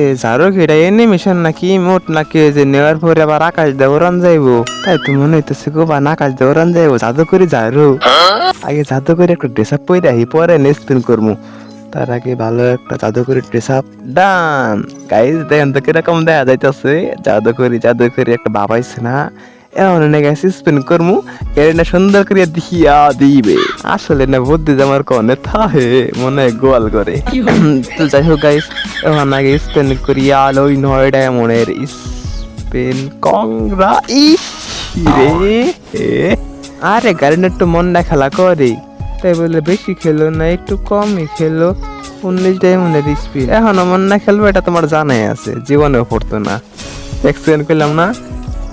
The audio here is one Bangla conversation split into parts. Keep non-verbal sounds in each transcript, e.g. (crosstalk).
এ ঝাড়ু এটা এনিমেশন নাকি মোট নাকি যে নেওয়ার পরে আবার আকাশ দেওরান যাইবো? তাই তো মনে হইতেছে গো বা আকাশ দেওরান যাইবো, জাদু করে ঝাড়ু। আগে জাদু করে একটা ড্রেস আপ পরে আহি, পরে নেক্সট করব তার আগে ভালো একটা জাদুকরি ড্রেস আপ ডান গাইজ দেখেন তো কীরকম দেখা যাইতেছে জাদুকরি জাদুকরি একটা বাবাইছে না। এমন না গেছে স্পিন করমু? এর না সুন্দর করে দেখিয়া দিবে আসলে না বুদ্ধি জামার কনে থাহে মনে গোয়াল করে। তো যাই হোক গাইস এখন আগে স্পিন করিয়া লই নয় ডায়মন্ডের স্পিন কংরা ইস রে আরে গাড়িটা একটু মন না খেলা করে। তাই বলে বেশি খেলো না একটু কমই খেলো। উনিশ ডায়মন্ডের স্পিড এখন মন না খেলব এটা তোমার জানাই আছে। জীবনেও পড়তো না। এক্সপ্লেন করলাম না?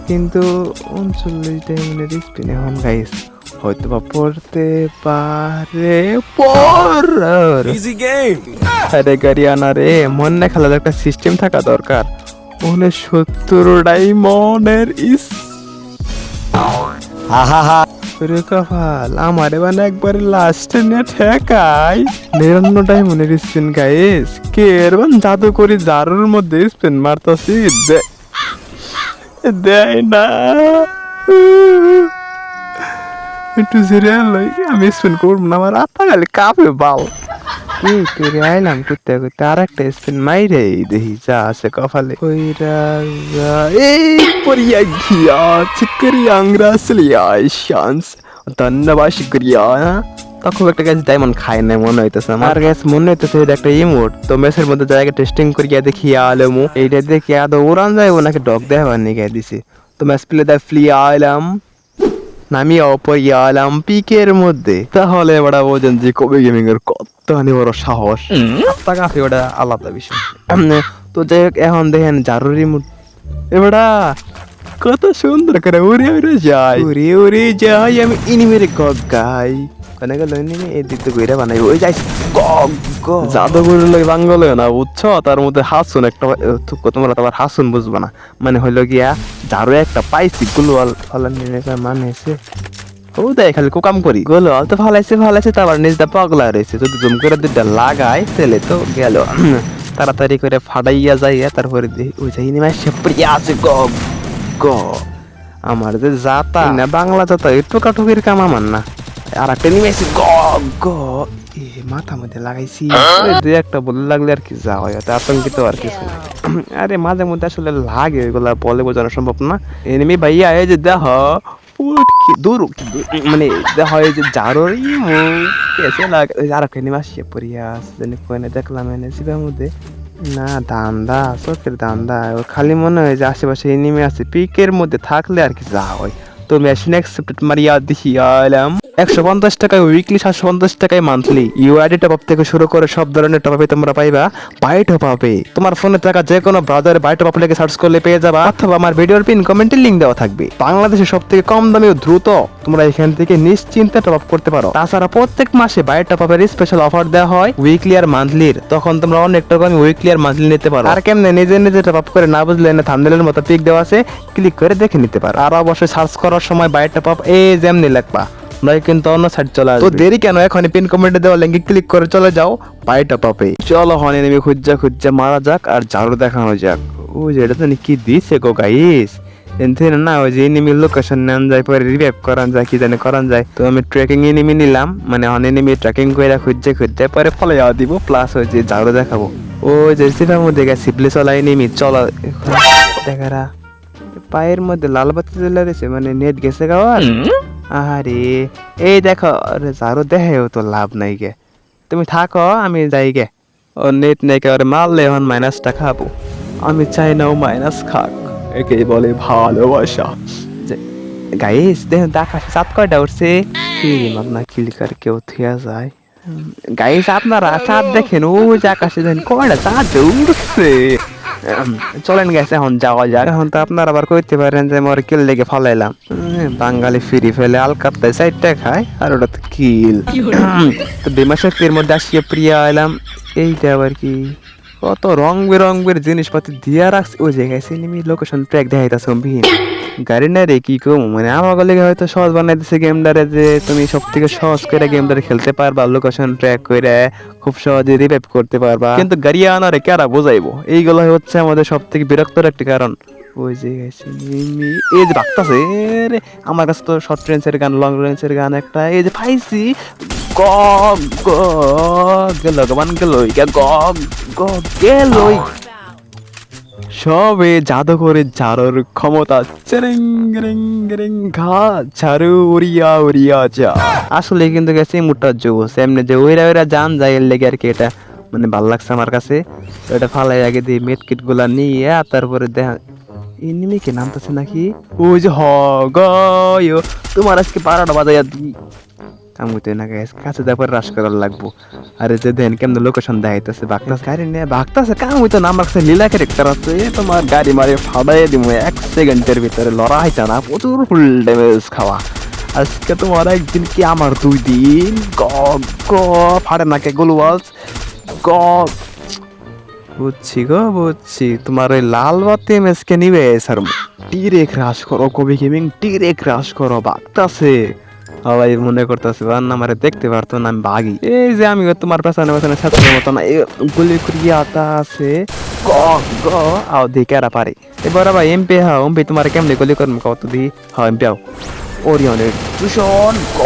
কিন্তু উনচল্লিশ ডায়মন্ডের স্পিন এখন গাইস হয়তো বা পড়তে পারে পর Easy game. আরে গাড়িয়ানা রে মন না খেলার একটা সিস্টেম থাকা দরকার। ওখানে সত্তর ডায়মন্ডের ইস. রে কপাল আমার মানে একবারে লাস্টে নিয়ে ঠেকাই। নিরান্ন ডায়মন্ডের স্পিন গাইস কে এরকম জাদু করি জারুর মধ্যে স্পিন মারতাছি দে- দেয় না। একটু জেরে লই। আমি স্পিন করব না। আমার আত্মা খালি কাঁপে বাল। কি করে আইলাম করতে করতে আর একটা স্পিন মাইরে দেখি যা আছে কপালে। কইরা যা। এই পরিয়া গিয়া চিকরি আংরা সলিয়া শান্স। ধন্যবাদ শুক্রিয়া। তখন একটা গাছ ডায়মন্ড খায় না মনে হইতেছে আমার। গাছ মনে হইতেছে এটা একটা ইমোট তো মেসের মধ্যে জায়গা টেস্টিং করিয়া দেখি আলমু এইটা দেখি আদৌ উড়ান যাইবো নাকি ডগ দেওয়ার নিয়ে দিছে। তো ম্যাচ প্লে দেয় ফ্লি আলাম নামিয়ে অপরিয়া আলাম পিকের মধ্যে। তাহলে ওটা বোঝেন যে কবি গেমিং এর কত হানি বড় সাহস। আত্মা কাছে ওটা আলাদা বিষয়। তো যাই হোক এখন দেখেন জারুরি মুড এবারা কত সুন্দর করে উড়ে উড়ে যাই উড়ে উড়ে যাই আমি ইনিমের গগাই কোনে গেল ইনিমে? এই দিক থেকে ঘুরে বানাই ওই যাই গগ গগ। জাদুগুলো লই বাঙ্গল না বুঝছ? তার মধ্যে হাসুন একটা তোমরা তো আবার হাসুন বুঝব না। মানে হইল গিয়া ঝাড়ু একটা পাইছি গুলওয়াল ফলান নিয়ে মানে এসে। ও দেখ খালি কোকাম করি। গোলওয়াল তো ফালাইছে ফালাইছে তারপর নিজটা পাগলা রয়েছে। যদি জুম করে দুটা লাগাই তাহলে তো গেল। (clears throat) তাড়াতাড়ি করে ফাটাইয়া যাইয়া তারপরে ওই যাই নিমা সেপড়িয়া আছে গ গ। আমার যে জাতা। না বাংলা জাতা এই টোকাটুকির কাম আমার না। আর একটা নিমেছি গ গ। এ মাথা মধ্যে লাগাইছি। দুই একটা বলে লাগলে আর কি যা হয় ওতে আতঙ্কিত আর কিছু আরে মাঝে মধ্যে আসলে লাগে এগুলা বলে বোঝানো সম্ভব না। এনিমি ভাইয়া এই যে দেহ পুট কি দূর মানে দেহ এই যে জারোরি মুখ কেসে লাগে আর একটা নিমা সে পড়িয়া জানি কোনে দেখলাম এনে সিবার মধ্যে। না, দান্দা, চোখের দান্দা। ও খালি মনে হয় যে আশেপাশে এনিমি আছে, পিকের মধ্যে থাকলে আর কি যা হয়। তো মেশিন অ্যাকসেপ্টেড মারিয়া দেখি আলাম একশো পঞ্চাশ টাকায় উইকলি সাতশো পঞ্চাশ টাকায় মান্থলি ইউআইডি টপ আপ থেকে শুরু করে সব ধরনের টপ আপে তোমরা পাইবা। বাইট পাবে তোমার ফোনে থাকা যে কোনো ব্রাউজারে বাইট টপ আপ লেগে সার্চ করলে পেয়ে যাবা। অথবা আমার ভিডিওর পিন কমেন্টে লিঙ্ক দেওয়া থাকবে। বাংলাদেশের সব থেকে কম দামে দ্রুত তোমরা এখান থেকে নিশ্চিন্তে টপ আপ করতে পারো। তাছাড়া প্রত্যেক মাসে বাইট টপ আপের স্পেশাল অফার দেওয়া হয় উইকলি আর মান্থলির তখন তোমরা অনেক টাকা আমি উইকলি আর মান্থলি নিতে পারো। আর কেমনে নিজে নিজে টপ আপ করে না বুঝলে না থামনেলের মতো পিক দেওয়া আছে ক্লিক করে দেখে নিতে পারো। আর অবশ্যই সার্চ করার সময় বাইট টপ আপ এই যেমনি লাগবা নয় কিন্তু অন্য সাইড চলে আসবে। তো দেরি কেন? এখন পিন কমেন্টে দেওয়া লিঙ্কে ক্লিক করে চলে যাও পাই টপ আপে চলো হন এনিমি খুঁজা খুঁজা মারা যাক আর ঝাড়ু দেখানো যাক। ও যে এটা তো কি দিছে গো গাইস এনথেন না ওই যে এনিমি লোকেশন নেন যায় পরে রিভাইভ করান যায় কি জানি করান যায় তো আমি ট্রেকিং এনিমি নিলাম মানে অন এনিমি ট্রেকিং করে খুঁজে খুঁজে পরে ফলো যাওয়া দিব প্লাস ওই যে ঝাড়ু দেখাবো ও যে সিফার মধ্যে গেছি প্লে চলা এনিমি চলো দেখারা পায়ের মধ্যে লাল বাতি জ্বলে রয়েছে মানে নেট গেছে গাওয়ার আরে এই দেখো আরে যারও দেহেও তো লাভ নাই গে তুমি থাকো আমি যাই গে ও নেট নেই ওরে মারলে এখন মাইনাসটা খাব আমি চাই না ও মাইনাস খাক একে বলে ভালোবাসা। গাইস দেখুন দেখা সাত কয়টা উঠছে কি মাগনা কিলিকার কেউ থিয়া যায়। গাইস আপনারা চাঁদ দেখেন ও যে আকাশে দেখেন কয়টা চাঁদ উঠছে। চলেন গেছে এখন যাওয়া যাক। এখন তো আপনারা আবার কইতে পারেন যে মোর কিল লেগে ফালাইলাম। বাঙালি ফিরি ফেলে আলকাত্তায় সাইডটা খায় আর ওটা তো কিল তো বিমা শক্তির মধ্যে আসিয়ে প্রিয়া এলাম। এইটা আবার কি? কত রং বেরঙের জিনিসপাতি দিয়া রাখছে। ওই জায়গায় সিনেমি লোকেশন ট্র্যাক দেখাইতেছে বিহীন গাড়ি না রে, কি কম? মানে আমার গলে হয়তো সহজ বানাই দিছে গেমটারে যে তুমি সব থেকে সহজ করে গেমটারে খেলতে পারবা লোকেশন ট্র্যাক করে খুব সহজে রিভাইভ করতে পারবা। কিন্তু গাড়ি আনারে কারা বোঝাইবো? এইগুলো হচ্ছে আমাদের সব থেকে বিরক্তর একটি কারণ। ওই যে গেছে মিমি এই যে রে, আমার কাছে তো শর্ট রেঞ্জের গান লং রেঞ্জের গান একটা, এই যে পাইছি। গ গ গেল গমান গেল গ গ গেল সবে জাদু করে ঝাড়ুর ক্ষমতা চেরেং গেরেং গেরেং ঘা, ঝাড়ু, উড়িয়া উড়িয়া, যা। আসলে কিন্তু গেছে মুটার যোগ। এমনি যে ওইরা ওইরা যায় এর লেগে আর কি এটা মানে ভালো লাগছে আমার কাছে। এটা ফালাই আগে দিয়ে মেট কিটগুলা নিয়ে, আর তারপরে দেখা এনিমি কে নামতেছে নাকি? ওই যে হ গয় তোমার আজকে বারোটা বাজাইয়া দিই আমি না গাইস কাছে যাবার রাশ করার লাগবো। আরে যে দেন কেমন লোকেশন দেখাইতেছে বাগতাছে গাড়ি নিয়ে বাগতাছে, কাম হইতো না, আমার কাছে লীলা ক্যারেক্টার আছে তোমার গাড়ি মারে ফাদাই দিব, এক সেকেন্ডের ভিতরে লড়াই না, প্রচুর ফুল ড্যামেজ খাওয়া। আজকে তোমার একদিন কি আমার দুই দিন? গ গ, ফাড়ে নাকে গোলওয়াজ গ। বুঝছি গো, বুঝছি। তোমার ওই লাল বাতি এমএসকে নিবে, স্যার। টিরে ক্রাশ করো, কবি গেমিং টিরে ক্রাশ করো, বাগতাছে। সবাই মনে করতেছে বা না, আমারে দেখতে পারতো না, আমি বাগি। এই যে আমি তোমার পেছনে পেছনে ছাত্রের মতো না গুলি করিয়া আতা আছে। গ গ, আও দি, কেরা পারে? এবার আবার এমপি হা এমপি, তোমার কেমনে গুলি করম? কত দি। হা এমপি, আও। ওরিয়নের দূষণ গ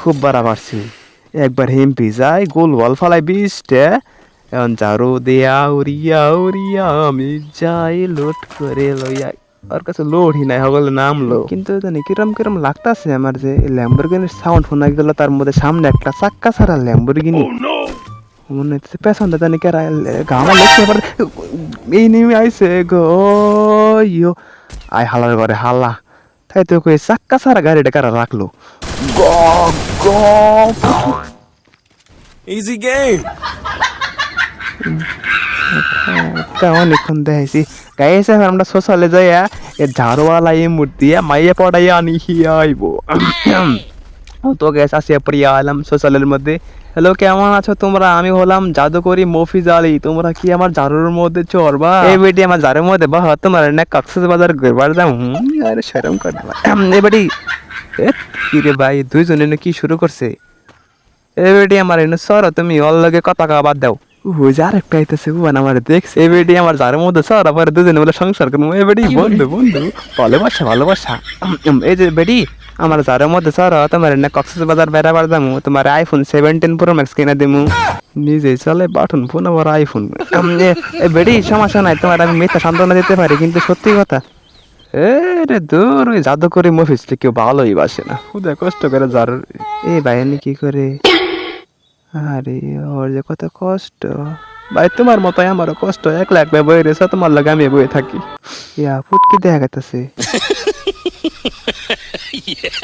খুব বাড়া পারছি একবার এমপি যায়, গোল বল ফালাই বিশটে। এখন ঝাড়ু দিয়া, উড়িয়া উড়িয়া, আমি যাই, লোট করে লইয়া ওর কাছে লোডই নাই সকলে নামলো। কিন্তু জানি কিরম কিরম লাগতাছে আমার যে ল্যাম্বরগিনির সাউন্ড শোনা গেল তার মধ্যে সামনে একটা চাক্কা ছাড়া ল্যাম্বরগিনি মনে হচ্ছে পেছনটা জানি কেরা গামা লেখছে এই নেমে আইছে গো ইয়ো। আই হালার ঘরে হাল্লা তাই তো কই চাক্কা ছাড়া গাড়িটা কারা রাখল? গ গ Easy game. অনেকক্ষণ দেখাইছি। গাইছে এখন আমরা সোশ্যালে যাইয়া এ ঝাড়ওয়ালা এই মূর্তি মাইয়ে পড়াইয়া আনি আইব তো গ্যাস আসিয়া পড়িয়া এলাম সোশ্যালের মধ্যে হ্যালো কেমন আছো তোমরা আমি হলাম জাদুকরি মফিজ আলী তোমরা কি আমার ঝাড়ুর মধ্যে চড়বা এই বেটি আমার ঝাড়ুর মধ্যে বাহ তোমার না কক্সেস বাজার ঘুরবার হুম, আরে শরম করে এই বেটি এ, কি রে ভাই দুইজনে কি শুরু করছে এ বেটি আমার এনে সর তুমি ওর লগে কথা কওয়া বাদ দাও আরেকটা আইতেছে আমার দেখছে। আমার যার মধ্যে সর আবার দুজনে বলে সংসার করব। এ বেটি বন্ধু বন্ধু ভালোবাসা ভালোবাসা। এই যে বেটি আমার যার মধ্যে সর তোমার বাজার বেড়াবার যামু তোমার আইফোন সেভেন্টিন প্রো ম্যাক্স কিনে দিমু। নিজে চলে বাটন ফোন আবার আইফোন এ সমস্যা নাই তোমার আমি মিথ্যা সান্ত্বনা দিতে পারি কিন্তু সত্যি কথা এ রে দূর ওই জাদু করে মফিসটা কেউ ভালোই বাসে না। খুদা কষ্ট করে যার এই বাইনি কি করে? আরে ওর যে কত কষ্ট। ভাই, তোমার মতো আমারও কষ্ট। এক লাখ ভাই বই রেছ তোমার লাগে আমি বই থাকি। ইয়া ফুটকি দেখা গেতেছে (laughs)